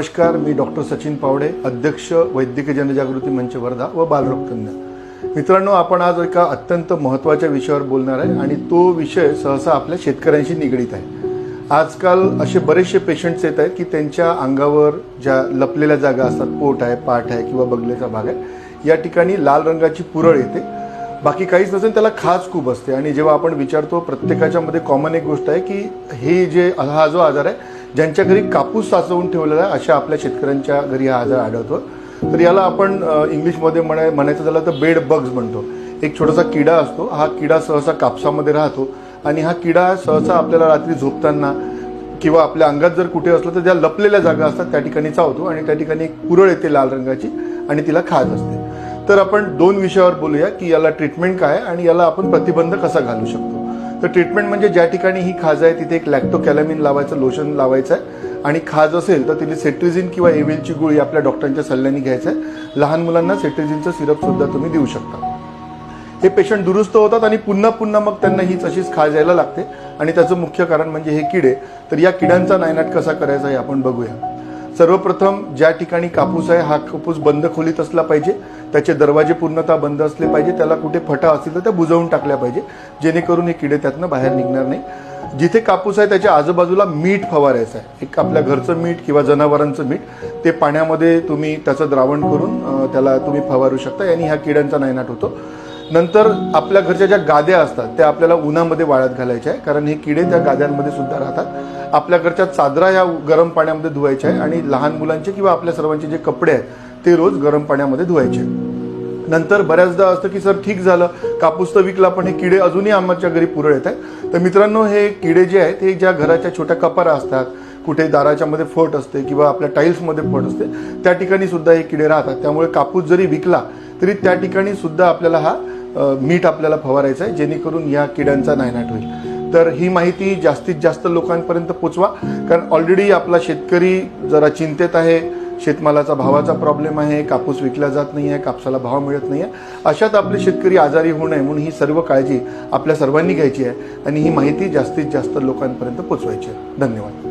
नमस्कार मी डॉक्टर सचिन पावडे अध्यक्ष वैद्यकीय जनजागृती मंच वर्धा व बालरोगतज्ञ. मित्रांनो आपण आज एका अत्यंत महत्त्वाच्या विषयावर बोलणार आहे आणि तो विषय सहसा आपल्या शेतकऱ्यांशी निगडीत आहे. आजकाल असे बरेचसे पेशंट्स येत आहेत की त्यांच्या अंगावर ज्या लपलेल्या जागा असतात पोट आहे पाठ आहे किंवा बगलेचा भाग आहे या ठिकाणी लाल रंगाची पुरळ येते. बाकी काहीच नसेल त्याला खाज खूप असते. आणि जेव्हा आपण विचारतो प्रत्येकाच्यामध्ये कॉमन एक गोष्ट आहे की हे जे हा जो आजार आहे ज्यांच्या घरी कापूस साचवून ठेवलेला आहे अशा आपल्या शेतकऱ्यांच्या घरी हा आजार आढळतो. तर याला आपण इंग्लिशमध्ये म्हणाय म्हणायचं झालं तर बेड बग्स म्हणतो. एक छोटासा किडा असतो हा किडा सहसा कापसामध्ये राहतो आणि हा किडा सहसा आपल्याला रात्री झोपताना किंवा आपल्या अंगात जर कुठे असलं तर ज्या लपलेल्या जागा असतात त्या ठिकाणी चावतो आणि त्या ठिकाणी एक पुरळ येते लाल रंगाची आणि तिला खाज असते. तर आपण दोन विषयावर बोलूया की याला ट्रीटमेंट काय आहे आणि याला आपण प्रतिबंध कसा घालू शकतो. तर ट्रीटमेंट म्हणजे ज्या ठिकाणी ही खाज आहे तिथे एक लॅक्टोकॅलॅमिन लावायचं लोशन लावायचं आहे. आणि खाज असेल तर तिथे सेट्रिझिन किंवा एव्हिलची गोळी आपल्या डॉक्टरांच्या सल्ल्याने घ्यायचं आहे. लहान मुलांना सेट्रिझिनचं सिरप सुद्धा तुम्ही देऊ शकता. हे पेशंट दुरुस्त होतात आणि पुन्हा पुन्हा मग त्यांना ही तशीच खाज यायला लागते. आणि त्याचं मुख्य कारण म्हणजे हे किडे तर या किड्यांचा नायनाट कसा करायचा हे आपण बघूया. सर्वप्रथम ज्या ठिकाणी कापूस आहे हा कापूस बंद खोलीत असला पाहिजे. त्याचे दरवाजे पूर्णतः बंद असले पाहिजे त्याला कुठे फटा असतील तर त्या बुजवून टाकल्या पाहिजे. जेणेकरून हे किडे त्यातनं बाहेर निघणार नाही. जिथे कापूस आहे त्याच्या आजूबाजूला मीठ फवारायचं आहे. एक आपल्या घरचं मीठ किंवा जनावरांचं मीठ ते पाण्यामध्ये तुम्ही त्याचं द्रावण करून त्याला तुम्ही फवारू शकता. यांनी ह्या किड्यांचा नायनाट होतो. नंतर आपल्या घरच्या ज्या गाद्या असतात त्या आपल्याला उन्हामध्ये वाळत घालायच्या आहे कारण हे किडे त्या गाद्यांमध्ये सुद्धा राहतात. आपल्या घरच्या चादरा ह्या गरम पाण्यामध्ये धुवायच्या आहे आणि लहान मुलांचे किंवा आपल्या सर्वांचे जे कपडे आहेत ते रोज गरम पाण्यामध्ये धुवायचे. नंतर बऱ्याचदा असतं की सर ठीक झालं. कापूस तर विकला पण हे किडे अजूनही आमच्या घरी पुरळ येत आहेत. तर मित्रांनो हे किडे जे आहेत हे ज्या घराच्या छोट्या कपारा असतात कुठे दाराच्या मध्ये फट असते किंवा आपल्या टाईल्समध्ये फट असते त्या ठिकाणी सुद्धा हे किडे राहतात. त्यामुळे कापूस जरी विकला तरी त्या ठिकाणी सुद्धा आपल्याला हा मीठ आपल्याला फवारायचं आहे जेणेकरून या किड्यांचा नायनाट होईल. तर ही माहिती जास्तीत जास्त लोकांपर्यंत पोचवा कारण ऑलरेडी आपला शेतकरी जरा चिंतेत आहे. शेतमालाचा भावाचा प्रॉब्लेम आहे कापूस विकला जात नाही आहे कापसाला भाव मिळत नाही आहे अशात आपले शेतकरी आजारी होऊ नये म्हणून ही सर्व काळजी आपल्या सर्वांनी घ्यायची आहे आणि ही माहिती जास्तीत जास्त लोकांपर्यंत पोचवायची आहे. धन्यवाद.